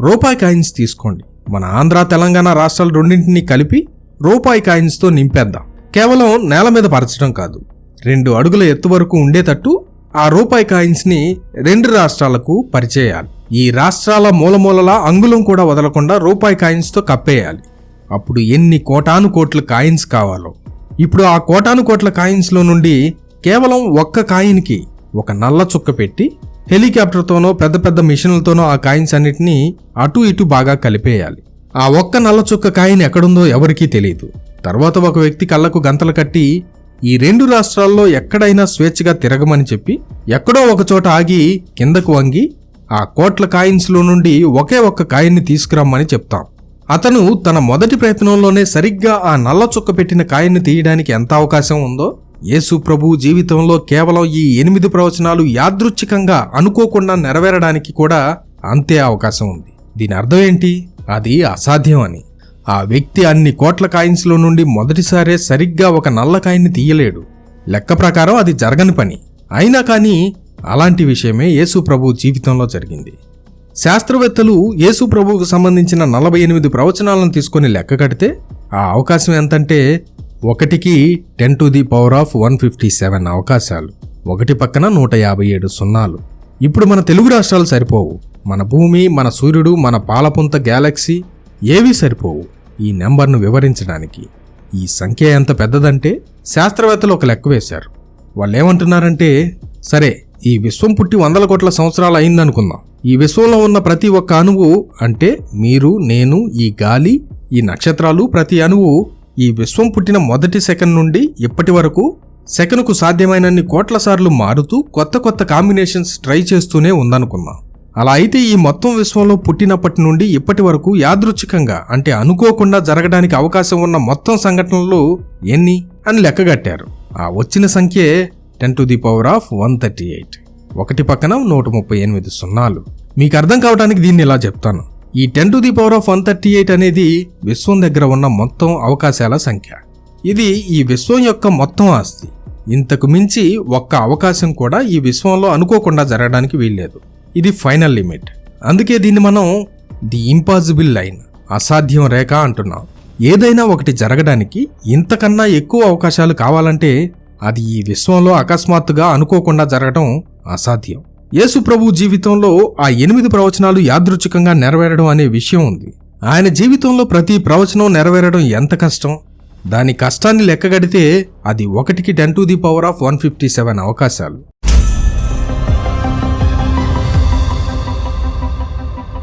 రూపాయి కాయిన్స్ తీసుకోండి. మన ఆంధ్ర తెలంగాణ రాష్ట్రాలు రెండింటినీ కలిపి రూపాయి కాయిన్స్తో నింపేద్దాం. కేవలం నేల మీద పరచడం కాదు. రెండు అడుగుల ఎత్తు వరకు ఉండేటట్టు ఆ రూపాయి కాయిన్స్ని రెండు రాష్ట్రాలకు పరిచేయాలి. ఈ రాష్ట్రాల మూలమూలలా అంగుళం కూడా వదలకుండా రూపాయి కాయిన్స్తో కప్పేయాలి. అప్పుడు ఎన్ని కోటాను కోట్ల కాయిన్స్ కావాలో. ఇప్పుడు ఆ కోటాను కోట్ల కాయిన్స్లో నుండి కేవలం ఒక్క కాయిన్కి ఒక నల్ల చుక్క పెట్టి హెలికాప్టర్తోనో పెద్ద పెద్ద మిషన్లతోనో ఆ కాయిన్స్ అన్నిటినీ అటు ఇటు బాగా కలిపేయాలి. ఆ ఒక్క నల్ల చుక్క కాయిన్ ఎక్కడుందో ఎవరికీ తెలియదు తర్వాత ఒక వ్యక్తి కళ్ళకు గంతలు కట్టి ఈ రెండు రాష్ట్రాల్లో ఎక్కడైనా స్వేచ్ఛగా తిరగమని చెప్పి ఎక్కడో ఒక చోట ఆగి కిందకు వంగి ఆ కోట్ల కాయిన్స్లో నుండి ఒకే ఒక్క కాయిన్ని తీసుకురమ్మని చెప్తాం. అతను తన మొదటి ప్రయత్నంలోనే సరిగ్గా ఆ నల్ల చుక్క పెట్టిన కాయిన్ని తీయడానికి ఎంత అవకాశం ఉందో యేసు ప్రభు జీవితంలో కేవలం ఈ ఎనిమిది ప్రవచనాలు యాదృచ్ఛికంగా అనుకోకుండా నెరవేరడానికి కూడా అంతే అవకాశం ఉంది. దీని అర్థం ఏంటి? అది అసాధ్యం అని. ఆ వ్యక్తి అన్ని కోట్ల కాయిన్స్లో నుండి మొదటిసారే సరిగ్గా ఒక నల్ల కాయిన్ని తీయలేడు. లెక్క ప్రకారం అది జరగని పని. అయినా కానీ అలాంటి విషయమే యేసు ప్రభు జీవితంలో జరిగింది. శాస్త్రవేత్తలు యేసు ప్రభువుకు సంబంధించిన నలభై ఎనిమిది ప్రవచనాలను తీసుకొని లెక్క కడితే ఆ అవకాశం ఎంతంటే ఒకటికి ten to the power of one fifty seven అవకాశాలు. ఒకటి పక్కన నూట యాభై ఏడు సున్నాలు. ఇప్పుడు మన తెలుగు రాష్ట్రాలు సరిపోవు. మన భూమి మన సూర్యుడు మన పాలపుంత గ్యాలక్సీ ఏవీ సరిపోవు ఈ నెంబర్ను వివరించడానికి. ఈ సంఖ్య ఎంత పెద్దదంటే శాస్త్రవేత్తలు ఒక లెక్క వేశారు. వాళ్ళు ఏమంటున్నారంటే సరే ఈ విశ్వం పుట్టి వందల కోట్ల సంవత్సరాలు అయిందనుకుందాం. ఈ విశ్వంలో ఉన్న ప్రతి ఒక్క అణువు అంటే మీరు నేను ఈ గాలి ఈ నక్షత్రాలు ప్రతి అణువు ఈ విశ్వం పుట్టిన మొదటి సెకండ్ నుండి ఇప్పటి వరకు సెకనుకు సాధ్యమైనన్ని కోట్ల సార్లు మారుతూ కొత్త కొత్త కాంబినేషన్స్ ట్రై చేస్తూనే ఉందనుకుందాం. అలా అయితే ఈ మొత్తం విశ్వంలో పుట్టినప్పటి నుండి ఇప్పటి వరకు యాదృచ్ఛికంగా అంటే అనుకోకుండా జరగడానికి అవకాశం ఉన్న మొత్తం సంఘటనలు ఎన్ని అని లెక్కగట్టారు. ఆ వచ్చిన సంఖ్యే ten to the power of one thirty eight. ఒకటి పక్కన నూట ముప్పై ఎనిమిది సున్నాలు. మీకు అర్థం కావడానికి దీన్ని ఇలా చెప్తాను. ఈ ten to the power of one thirty eight అనేది విశ్వం దగ్గర ఉన్న మొత్తం అవకాశాల సంఖ్య. ఇది ఈ విశ్వం యొక్క మొత్తం ఆస్తి. ఇంతకు మించి ఒక్క అవకాశం కూడా ఈ విశ్వంలో అనుకోకుండా జరగడానికి వీల్లేదు. ఇది ఫైనల్ లిమిట్. అందుకే దీన్ని మనం ది ఇంపాసిబుల్ లైన్ అసాధ్యం రేఖ అంటున్నాం. ఏదైనా ఒకటి జరగడానికి ఇంతకన్నా ఎక్కువ అవకాశాలు కావాలంటే అది ఈ విశ్వంలో అకస్మాత్తుగా అనుకోకుండా జరగడం అసాధ్యం. యేసు ప్రభు జీవితంలో ఆ ఎనిమిది ప్రవచనాలు యాదృచ్ఛికంగా నెరవేరడం అనే విషయం ఉంది. ఆయన జీవితంలో ప్రతి ప్రవచనం నెరవేరడం ఎంత కష్టం? దాని కష్టాన్ని లెక్కగడితే అది ఒకటికి ten to the power of one fifty seven అవకాశాలు.